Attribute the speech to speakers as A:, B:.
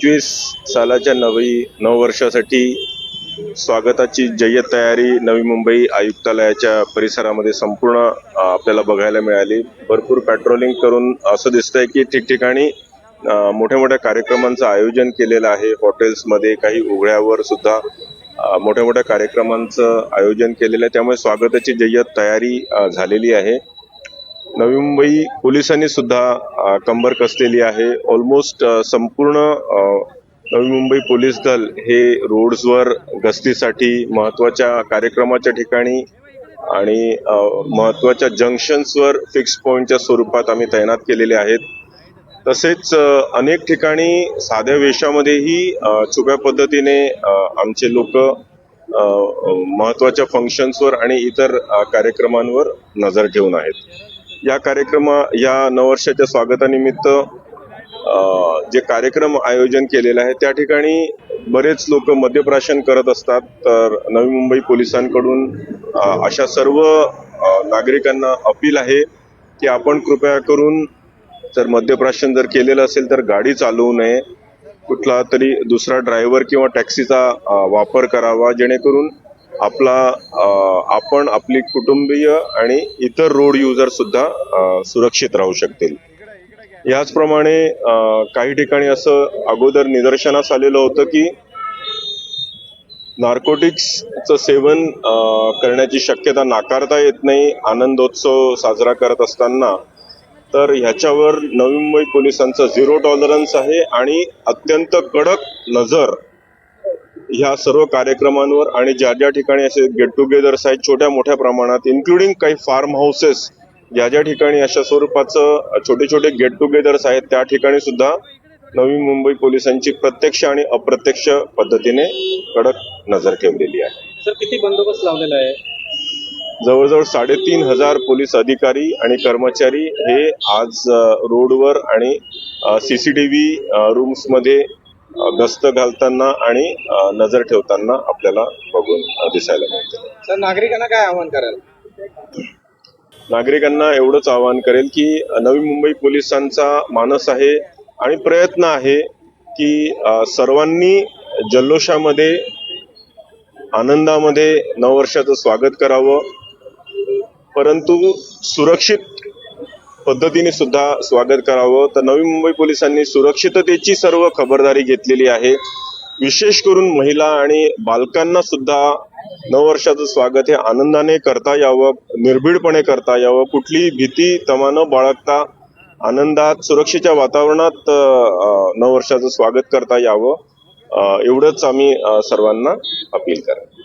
A: पंचवीस सालाच्या नवी नववर्षासाठी स्वागताची जय्यत तयारी नवी मुंबई आयुक्तालयाच्या परिसरामध्ये संपूर्ण आपल्याला बघायला मिळाली. भरपूर पेट्रोलिंग करून असं दिसतंय की ठिकठिकाणी मोठ्या मोठ्या कार्यक्रमांचं आयोजन केलेलं आहे. हॉटेल्समध्ये काही उघड्यावर सुद्धा मोठ्या मोठ्या कार्यक्रमांचं आयोजन केलेलं आहे. त्यामुळे स्वागताची जय्यत तयारी झालेली आहे. नवी मुंबई पोलिसांनी सुद्धा कंबर कसलेली आहे. ऑलमोस्ट संपूर्ण नवी मुंबई पोलीस दल हे रोड्सवर गस्तीसाठी महत्त्वाच्या कार्यक्रमाच्या ठिकाणी आणि महत्त्वाच्या महत्त्वाच्या जंक्शन्सवर फिक्स पॉईंटच्या स्वरूपात आम्ही तैनात केलेले आहेत. तसेच अनेक ठिकाणी साध्या वेशामध्येही छुप्या पद्धतीने आमचे लोक महत्त्वाच्या फंक्शन्सवर आणि इतर कार्यक्रमांवर नजर ठेवून आहेत. या कार्यक्रमा या नववर्षाच्या स्वागतानिमित्त जे कार्यक्रम आयोजन केलेलं आहे त्या ठिकाणी बरेच लोक मद्यप्राशन करत असतात. तर नवी मुंबई पोलिसांकडून अशा सर्व नागरिकांना अपील आहे की आपण कृपया करून जर मद्यप्राशन जर केलेलं असेल तर गाडी चालवू नये. कुठला तरी दुसरा ड्रायव्हर किंवा टॅक्सीचा वापर करावा जेणेकरून आपला आपण आपली कुटुंबीय आणि इतर रोड युजर सुद्धा सुरक्षित राहू शकतील. याचप्रमाणे काही ठिकाणी असं अगोदर निदर्शनास आलेलं होतं की नार्कोटिक्सचं सेवन करण्याची शक्यता नाकारता येत नाही आनंदोत्सव साजरा करत असताना तर ह्याच्यावर नवी मुंबई पोलिसांचं झिरो टॉलरन्स आहे आणि अत्यंत कडक नजर ह्या सर्व कार्यक्रमांवर आणि ज्या ज्या ठिकाणी असे गेट टुगेदर्स आहेत छोट्या मोठ्या प्रमाणात इन्क्लुडिंग काही फार्म हाऊसेस ज्या ज्या ठिकाणी अशा स्वरूपाचं छोटे छोटे गेट टुगेदर्स आहेत त्या ठिकाणी सुद्धा नवी मुंबई पोलिसांची प्रत्यक्ष आणि अप्रत्यक्ष पद्धतीने कडक नजर ठेवलेली आहे.
B: सर किती बंदोबस्त लावलेला आहे?
A: जवळजवळ साडेतीन हजार पोलीस अधिकारी आणि कर्मचारी हे आज रोडवर आणि सीसीटीव्ही रूम्समध्ये गस्त घालताना आणि नजर ठेवताना आपल्याला बघून दिसायला मिळतं.
B: सर नागरिकांना काय आवाहन कराल?
A: नागरिकांना एवढंच आवाहन करेल की नवी मुंबई पोलिसांचा मानस आहे आणि प्रयत्न आहे की सर्वांनी जल्लोषामध्ये आनंदामध्ये नववर्षाचं स्वागत करावं. परंतु सुरक्षित पद्धतीने सुद्धा स्वागत करावं. तर नवी मुंबई पोलिसांनी सुरक्षिततेची सर्व खबरदारी घेतलेली आहे. विशेष करून महिला आणि बालकांना सुद्धा नववर्षाचं स्वागत हे आनंदाने करता यावं निर्भीडपणे करता यावं. कुठलीही भीती तमा न बाळगता आनंदात सुरक्षेच्या वातावरणात अ, वर्षाचं नववर्षाचं स्वागत करता यावं. एवढंच आम्ही सर्वांना अपील करा